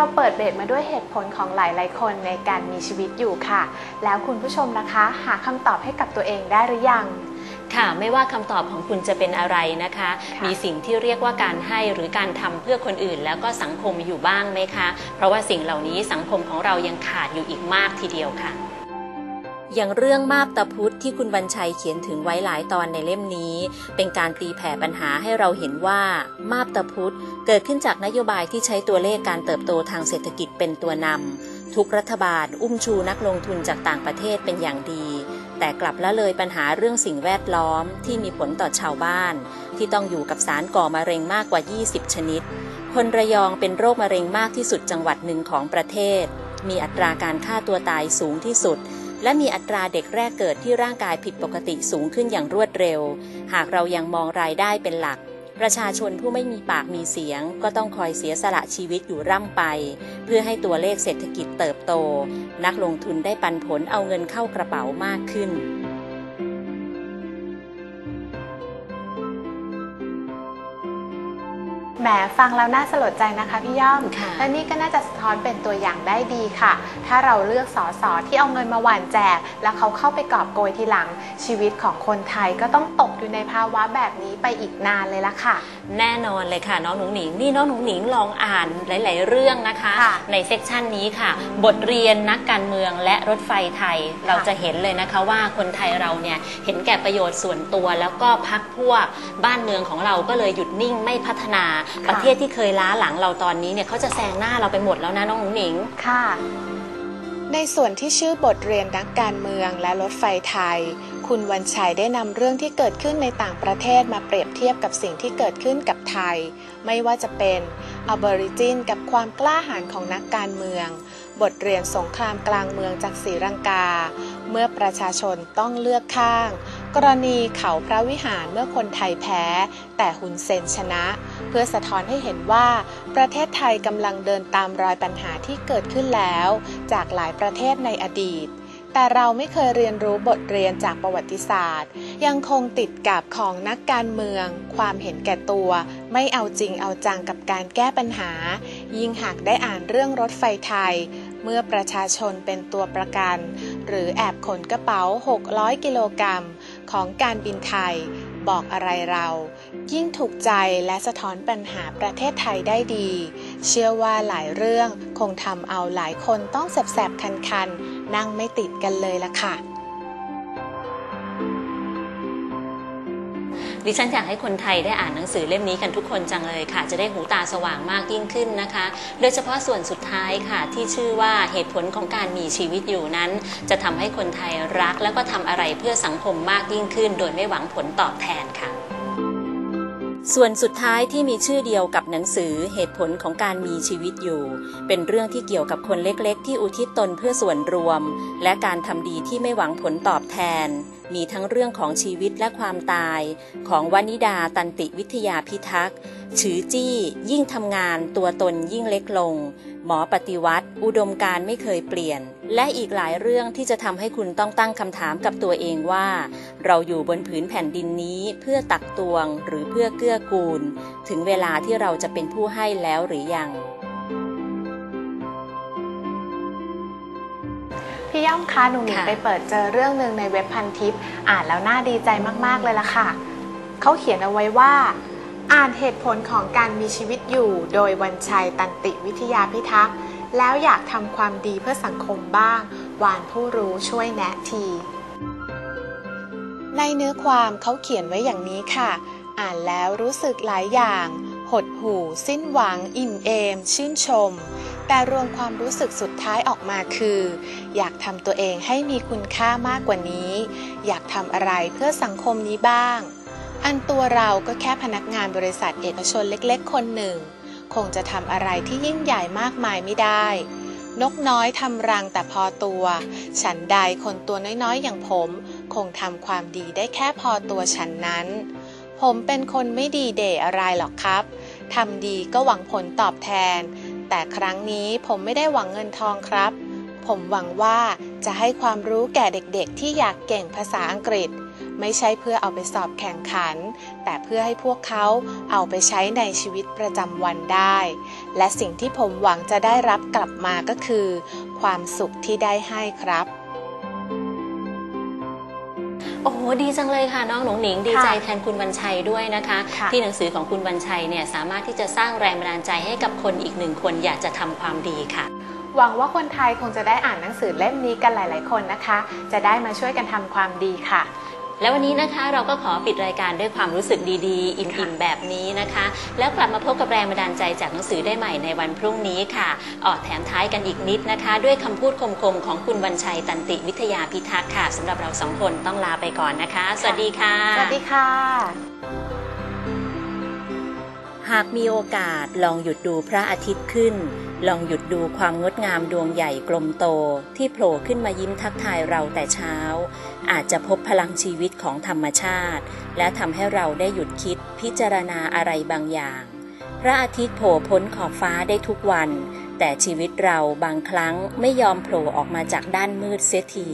เราเปิดเบรกมาด้วยเหตุผลของหลายๆคนในการมีชีวิตอยู่ค่ะ แล้วคุณผู้ชมนะคะ หาคำตอบให้กับตัวเองได้หรือยังค่ะไม่ว่าคำตอบของคุณจะเป็นอะไรนะคะค่ะมีสิ่งที่เรียกว่าการให้หรือการทำเพื่อคนอื่น แล้วก็สังคมอยู่บ้างไหมคะ เพราะว่าสิ่งเหล่านี้สังคมของเรายังขาดอยู่อีกมากทีเดียวค่ะ อย่างเรื่องมาบตาพุธที่คุณบัญชัยเขียนถึงไว้หลายตอนในเล่มนี้ เป็นการตีแผ่ปัญหาให้เราเห็นว่ามาบตาพุธเกิดขึ้นจากนโยบายที่ใช้ตัวเลขการเติบโตทางเศรษฐกิจเป็นตัวนำทุกรัฐบาลอุ้มชูนักลงทุนจากต่างประเทศเป็นอย่างดี แต่กลับละเลยปัญหาเรื่องสิ่งแวดล้อมที่มีผลต่อชาวบ้าน ที่ต้องอยู่กับสารก่อมะเร็งมากกว่า 20 ชนิด คนระยองเป็นโรคมะเร็งมากที่สุดจังหวัดหนึ่งของประเทศมีอัตราการฆ่าตัวตายสูงที่สุด และมีอัตราเด็กแรกเกิดที่ร่างกายผิดปกติสูงขึ้นอย่างรวดเร็ว หากเรายังมองรายได้เป็นหลัก ประชาชนผู้ไม่มีปากมีเสียง ก็ต้องคอยเสียสละชีวิตอยู่ร่ำไป เพื่อให้ตัวเลขเศรษฐกิจเติบโต นักลงทุนได้ปันผลเอาเงินเข้ากระเป๋ามากขึ้น มฟังแล้วน่าสลดใจนะคะพี่ย่อมค่ะและนี่ก็น่าจะสะท้อนเป็นตัวอย่างได้ดีค่ะ ถ้าเราเลือกสอสอที่เอาเงินมาหว่านแจก แล้วเขาเข้าไปกอบโกยทีหลัง ชีวิตของคนไทยก็ต้องตกอยู่ในภาวะแบบนี้ไปอีกนานเลยละค่ะ แน่นอนเลยค่ะน้องหนูหนิงนี่น้องหนูหนิงลองอ่านหลาย ๆ เรื่องนะคะค่ะในเซกชันนี้ค่ะ บทเรียนนักการเมืองและรถไฟไทยเราจะเห็นเลยนะคะว่าคนไทยเราเนี่ยเห็นแก่ประโยชน์ส่วนตัว แล้วก็พักพวกบ้านเมืองของเราก็เลยหยุดนิ่งไม่พัฒนาค่ะประเทศที่เคยล้าหลังเราตอนนี้เนี่ยเขาจะแซงหน้าเราไปหมดแล้วนะน้องหนูหนิง ค่ะ ในส่วนที่ชื่อบทเรียนนักการเมืองและรถไฟไทย คุณวันชัยได้นำเรื่องที่เกิดขึ้นในต่างประเทศมาเปรียบเทียบกับสิ่งที่เกิดขึ้นกับไทย ไม่ว่าจะเป็นอ b บอริจินกับความกล้าหาญของนักการเมือง บทเรียนสงครามกลางเมืองจากศรีลังกา เมื่อประชาชนต้องเลือกข้าง กรณีเขาพระวิหารเมื่อคนไทยแพ้ แต่ฮุนเซนชนะ เพื่อสะท้อนให้เห็นว่า ประเทศไทยกำลังเดินตามรอยปัญหาที่เกิดขึ้นแล้ว จากหลายประเทศในอดีต แต่เราไม่เคยเรียนรู้บทเรียนจากประวัติศาสตร์ ยังคงติดกับของนักการเมือง ความเห็นแก่ตัว ไม่เอาจริงเอาจังกับการแก้ปัญหา ยิ่งหากได้อ่านเรื่องรถไฟไทยเมื่อประชาชนเป็นตัวประกัน หรือแอบขนกระเป๋า 600 กิโลกรัม ของการบินไทย บอกอะไรเรา ยิ่งถูกใจและสะท้อนปัญหาประเทศไทยได้ดี เชื่อว่าหลายเรื่องคงทำเอาหลายคนต้องแสบๆคันๆ นั่งไม่ติดกันเลยละค่ะ ดิฉันอยากให้คนไทยได้อ่านหนังสือเล่มนี้กันทุกคนจังเลยค่ะ จะได้หูตาสว่างมากยิ่งขึ้นนะคะ โดยเฉพาะส่วนสุดท้ายค่ะ ที่ชื่อว่าเหตุผลของการมีชีวิตอยู่นั้น จะทำให้คนไทยรัก แล้วก็ทำอะไรเพื่อสังคมมากยิ่งขึ้น โดยไม่หวังผลตอบแทนค่ะ ส่วนสุดท้ายที่มีชื่อเดียวกับหนังสือเหตุผลของการมีชีวิตอยู่ เป็นเรื่องที่เกี่ยวกับคนเล็กๆ ที่อุทิศตนเพื่อส่วนรวม และการทำดีที่ไม่หวังผลตอบแทน มีทั้งเรื่องของชีวิตและความตาย ของวนิดาตันติวิทยาพิทักษ์ฉือจี้ ยิ่งทำงานตัวตนยิ่งเล็กลง หมอปฏิวัติ อุดมการไม่เคยเปลี่ยน และอีกหลายเรื่องที่จะทำให้คุณต้องตั้งคำถามกับตัวเองว่า เราอยู่บนผืนแผ่นดินนี้เพื่อตักตวงหรือเพื่อเกื้อกูล ถึงเวลาที่เราจะเป็นผู้ให้แล้วหรือยัง พี่ย่อมคะหนูหนิงค่ะ ไปเปิดเจอเรื่องหนึ่งในเว็บพันทิป อ่านแล้วน่าดีใจมาก ๆ เลยล่ะค่ะ เขาเขียนเอาไว้ว่า อ่านเหตุผลของการมีชีวิตอยู่ โดยวันชัยตันติวิทยาพิทักษ์ แล้วอยากทำความดีเพื่อสังคมบ้าง วานผู้รู้ช่วยแนะที ในเนื้อความเขาเขียนไว้อย่างนี้ค่ะ อ่านแล้วรู้สึกหลายอย่าง หดหู่ สิ้นหวัง อิ่มเอม ชื่นชม แต่รวมความรู้สึกสุดท้ายออกมาคือ อยากทำตัวเองให้มีคุณค่ามากกว่านี้ อยากทำอะไรเพื่อสังคมนี้บ้าง อันตัวเราก็แค่พนักงานบริษัทเอกชนเล็ก ๆ คนหนึ่ง คงจะทำอะไรที่ยิ่งใหญ่มากมายไม่ได้ นกน้อยทำรังแต่พอตัว ฉันใดคนตัวน้อยๆ อย่างผม คงทำความดีได้แค่พอตัวฉันนั้น ผมเป็นคนไม่ดีเด่อะไรหรอกครับทำดีก็หวังผลตอบแทน แต่ครั้งนี้ผมไม่ได้หวังเงินทองครับ ผมหวังว่า จะให้ความรู้แก่เด็กๆ ที่อยากเก่งภาษาอังกฤษ ไม่ใช่เพื่อเอาไปสอบแข่งขัน แต่เพื่อให้พวกเขาเอาไปใช้ในชีวิตประจำวันได้ และสิ่งที่ผมหวังจะได้รับกลับมาก็คือ ความสุขที่ได้ให้ครับโอ้โหดีจังเลยค่ะน้องหนงหนิงดีใจค่ะแทนคุณวันชัยด้วยนะคะค่ะที่หนังสือของคุณวันชัยเนี่ยสามารถที่จะสร้างแรงบันดาลใจให้กับคนอีกหนึ่งคนอยากจะทำความดีค่ะ หวังว่าคนไทยคงจะได้อ่านหนังสือเล่มนี้กันหลาย ๆ คนนะคะ จะได้มาช่วยกันทำความดีค่ะ แล้ววันนี้นะคะเราก็ขอปิดรายการด้วยความรู้สึกดีๆ อิ่มๆ แบบนี้นะคะ แล้วกลับมาพบกับแรงบันดาลใจจากหนังสือได้ใหม่ในวันพรุ่งนี้ค่ะ ออกแถมท้ายกันอีกนิดนะคะ ด้วยคำพูดคมๆ ของคุณวันชัยตันติวิทยาพิทักษ์ค่ะสำหรับเราสองคนต้องลาไปก่อนนะคะ สวัสดีค่ะ สวัสดีค่ะ หากมีโอกาสลองหยุดดูพระอาทิตย์ขึ้น ลองหยุดดูความงดงามดวงใหญ่กลมโต ที่โผล่ขึ้นมายิ้มทักทายเราแต่เช้า อาจจะพบพลังชีวิตของธรรมชาติ และทำให้เราได้หยุดคิดพิจารณาอะไรบางอย่าง พระอาทิตย์โผล่พ้นขอบฟ้าได้ทุกวัน แต่ชีวิตเราบางครั้งไม่ยอมโผล่ออกมาจากด้านมืดเสียที